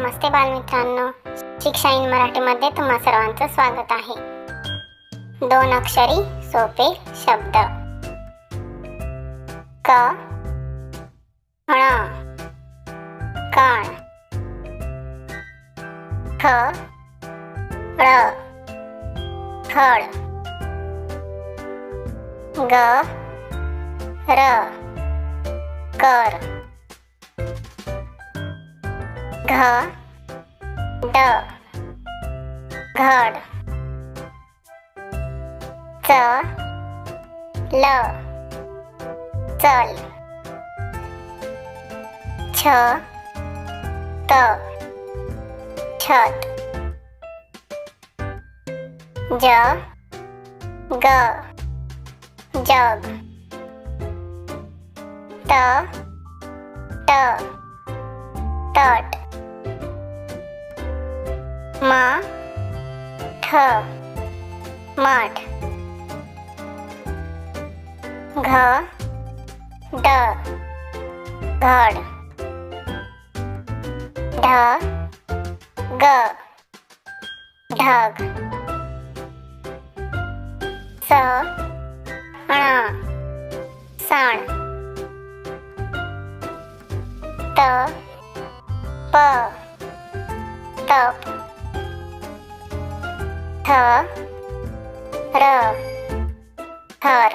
नमस्ते बालमित्रांनो. शिक्षा इन मराठीमध्ये तुम्हा सर्वांचं स्वागत आहे. दोन अक्षरी सोपे शब्द. क ण कण ख ळ थळ. ग र कर. घ ड घड च ल चल छ त छत ज ग जग त मठ. घ. ड. घड. ढ. ग. ढग. स. ण. सण. त. प. तप. थ. र थर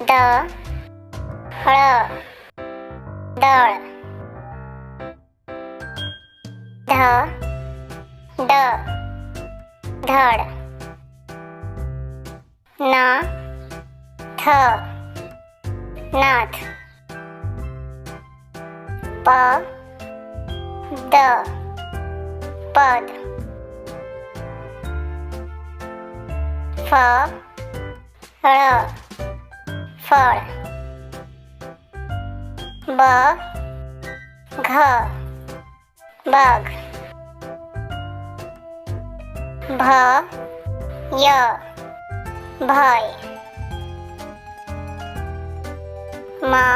द हळ दळ ध ड धड न थ नाथ प द पद ফ র ফল ব ঘ বাঘ ভ য় ভয় মা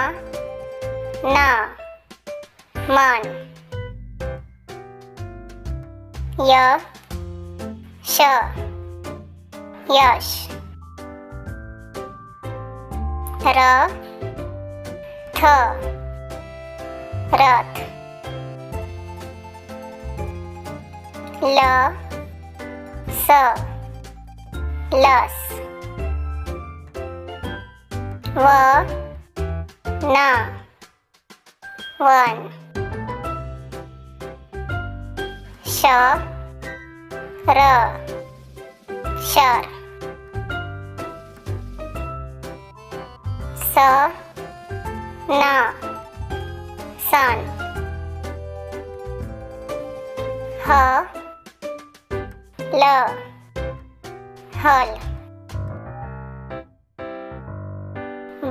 না মান য় শ यश र थ रथ ल स लस व न वन श र शर स न सन ह ल हल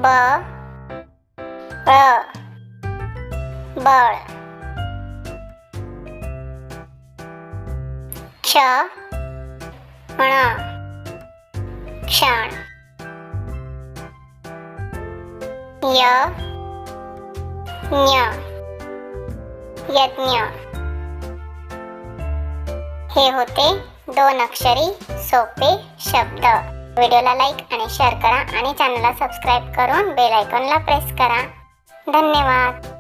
ब ळ बळ क्ष ण क्षण. य. ज्ञ. यज्ञ. हे होते दोन अक्षरी सोपे शब्द. व्हिडिओला लाईक आणि शेअर करा आणि चॅनलला सबस्क्राईब करून बेल आयकॉनला प्रेस करा. धन्यवाद.